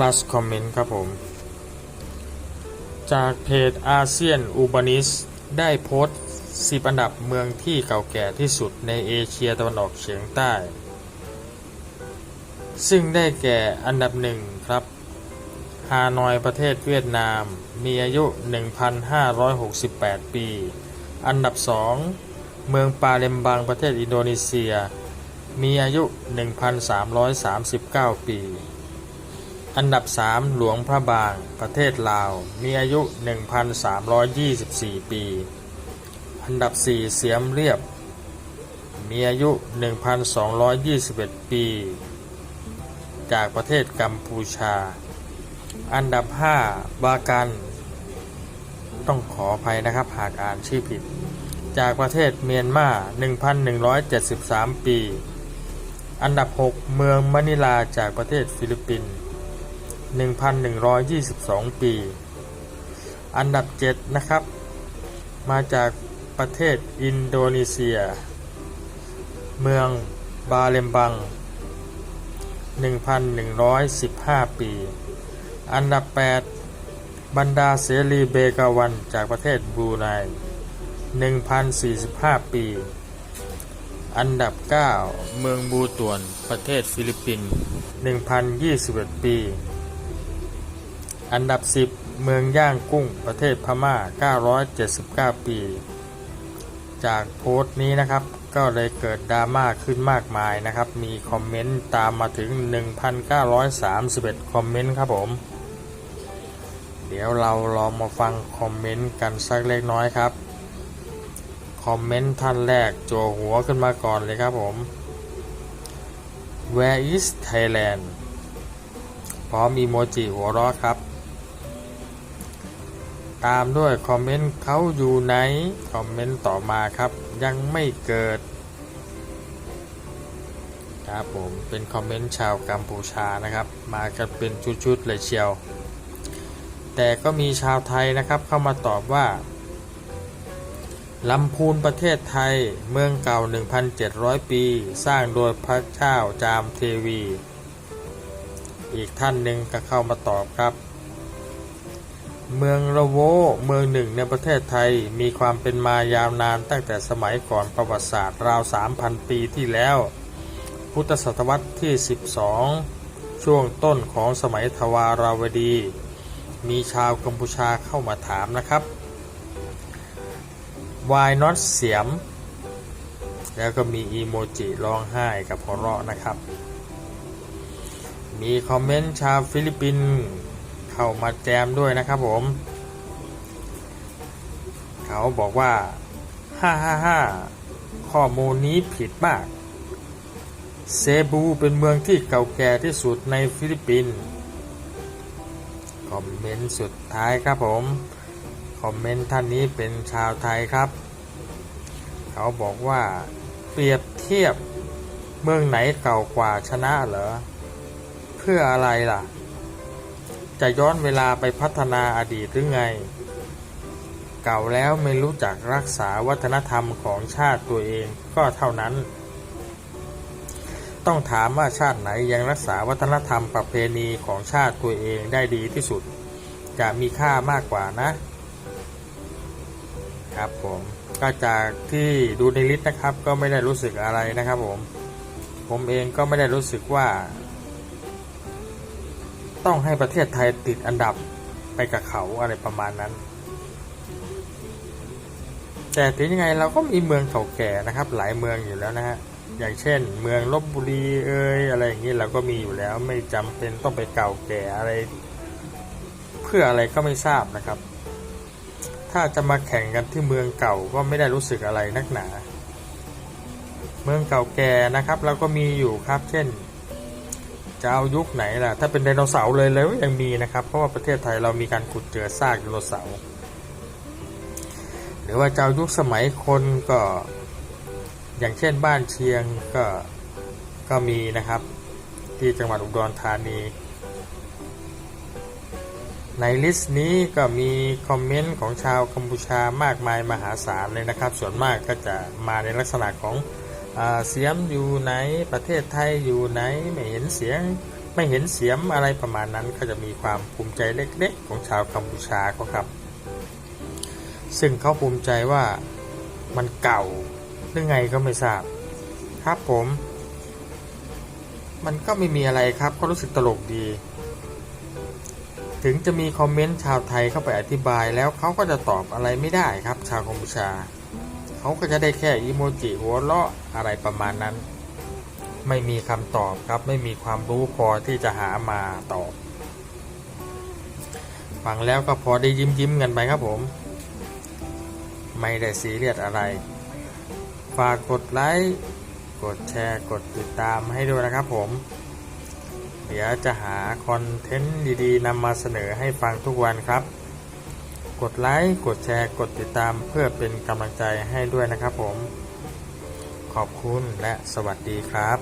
plus comment ครับผม จากเพจอาเซียนอูบานิสได้โพสต์ 10 อันดับเมืองที่เก่าแก่ที่สุดในเอเชียตะวันออกเฉียงใต้ ซึ่งได้แก่อันดับหนึ่งครับฮานอยประเทศเวียดนามมีอายุ 1,568 ปี อันดับ 2 เมืองปาเลมบังประเทศอินโดนีเซีย มีอายุ 1,339 ปี อันดับ 3 หลวงพระบาง ประเทศลาว มีอายุ 1,324 ปี อันดับ 4 เสียมเรียบ มีอายุ 1,221 ปี จากประเทศกัมพูชา อันดับ 5 บากัน ต้องขออภัยนะครับหากอ่านชื่อผิด จากประเทศเมียนมา 1,173 ปี อันดับ 6 เมืองมะนิลาจากประเทศฟิลิปปินส์ 1,122 ปี อันดับ 7 นะครับ มาจากประเทศอินโดนีเซีย เมืองบาเลมบัง 1,115 ปี อันดับ 8 บรรดาเสรีเบกาวันจากประเทศบรูไน1,045 ปี อันดับ 9 เมืองบูตวน ประเทศฟิลิปปินส์1,021 ปี อันดับ 10 เมืองย่างกุ้งประเทศพม่า 979 ปี จากโพสต์นี้นะครับ ก็เลยเกิดดราม่าขึ้นมากมายนะครับ มีคอมเมนต์ตามมาถึง 1,931 คอมเมนต์ครับผม เดี๋ยวเราลองมาฟังคอมเมนต์กันสักเล็กน้อยครับ คอมเมนต์ท่านแรกจั่วหัวขึ้นมาก่อนเลยครับผม Where is Thailand พร้อมอีโมจิหัวเราะครับ ตามด้วยคอมเมนต์เขาอยู่ไหน คอมเมนต์ต่อมาครับยังไม่เกิด ครับผมเป็นคอมเมนต์ชาวกัมพูชานะครับ มากันเป็นชุดๆเลยเชียว แต่ก็มีชาวไทยนะครับเข้ามาตอบว่าลำพูนประเทศไทยเมืองเก่า 1,700 ปี สร้างโดยพระเจ้าจามเทวี อีกท่านหนึ่งก็เข้ามาตอบครับ เมืองระโวเมืองหนึ่งในประเทศไทยมีความเป็นมายาวนานตั้งแต่สมัยก่อนประวัติศาสตร์ราว 3,000 ปีที่แล้ว พุทธศตวรรษที่ 12 ช่วงต้นของสมัยทวาราวดี มีชาวกัมพูชาเข้ามาถามนะครับ Why not เสียม แล้วก็มีอีโมจิร้องไห้กับหัวเราะนะครับ มีคอมเมนต์ชาวฟิลิปปินส์ เข้ามาแจมด้วยนะครับผม เขาบอกว่าฮ่าฮ่าฮ่าข้อมูลนี้ผิดมาก เซบูเป็นเมืองที่เก่าแก่ที่สุดในฟิลิปปินส์คอมเมนต์สุดท้ายครับผม คอมเมนต์ท่านนี้เป็นชาวไทยครับ เขาบอกว่าเปรียบเทียบเมืองไหนเก่ากว่าชนะเหรอ เพื่ออะไรล่ะ จะย้อนเวลาไปพัฒนาอดีตหรือไง เก่าแล้วไม่รู้จักรักษาวัฒนธรรมของชาติตัวเองก็เท่านั้น ต้องถามว่าชาติไหนยังรักษาวัฒนธรรมประเพณีของชาติตัวเองได้ดีที่สุด จะมีค่ามากกว่านะ ครับผมก็จากที่ดูในลิสต์นะครับก็ไม่ได้รู้สึกอะไรนะครับผม ผมเองก็ไม่ได้รู้สึกว่า ต้องให้ประเทศไทยติดอันดับไปกับเขาอะไรประมาณนั้น แต่ถึงยังไงเราก็มีเมืองเก่าแก่นะครับ หลายเมืองอยู่แล้วนะฮะอย่างเช่น เมืองลบบุรีเอ่ยอะไรอย่างนี้เราก็มีอยู่แล้วไม่จำเป็นต้องไปเก่าแก่อะไร เพื่ออะไรก็ไม่ทราบนะครับ ถ้าจะมาแข่งกันที่เมืองเก่าก็ไม่ได้รู้สึกอะไรนักหนา เมืองเก่าแก่นะครับ เราก็มีอยู่ครับ เช่น จะเอายุคไหนล่ะ ถ้าเป็นไดโนเสาร์เลยเลยก็ยังมีนะครับ เพราะว่าประเทศไทยเรามีการขุดเจอซากไดโนเสาร์หรือว่าจะเอายุคสมัยคนก็ อย่างเช่นบ้านเชียงก็ก็มีนะครับ ที่จังหวัดอุดรธานี ในลิสต์นี้ก็มีคอมเมนต์ของชาวกัมพูชามากมายมหาศาลเลยนะครับ ส่วนมากก็จะมาในลักษณะของ เสียมอยู่ไหนประเทศไทยอยู่ไหนไม่เห็นเสียงไม่เห็นเสียมอะไรประมาณนั้นก็จะมีความภูมิใจเล็กๆ ของชาวกัมพูชาเขาครับ ซึ่งเขาภูมิใจว่ามันเก่าหรือไงก็ไม่ทราบ ครับผม มันก็ไม่มีอะไรครับก็รู้สึกตลกดี ถึงจะมีคอมเมนต์ชาวไทยเข้าไปอธิบายแล้วเขาก็จะตอบอะไรไม่ได้ครับ ชาวกัมพูชา เขาก็จะได้แค่อีโมจิหัวเราะอะไรประมาณนั้น ไม่มีคำตอบครับไม่มีความรู้พอที่จะหามาตอบ ฟังแล้วก็พอได้ยิ้มยิ้มๆกันไปครับผม ไม่ได้ซีเรียสอะไร ฝากกดไลค์กดแชร์กดติดตามให้ด้วยนะครับผม เดี๋ยวจะหาคอนเทนต์ดีๆนำมาเสนอให้ฟังทุกวันครับ กดไลค์กดแชร์กดติดตามเพื่อเป็นกำลังใจให้ด้วยนะครับผม ขอบคุณและสวัสดีครับ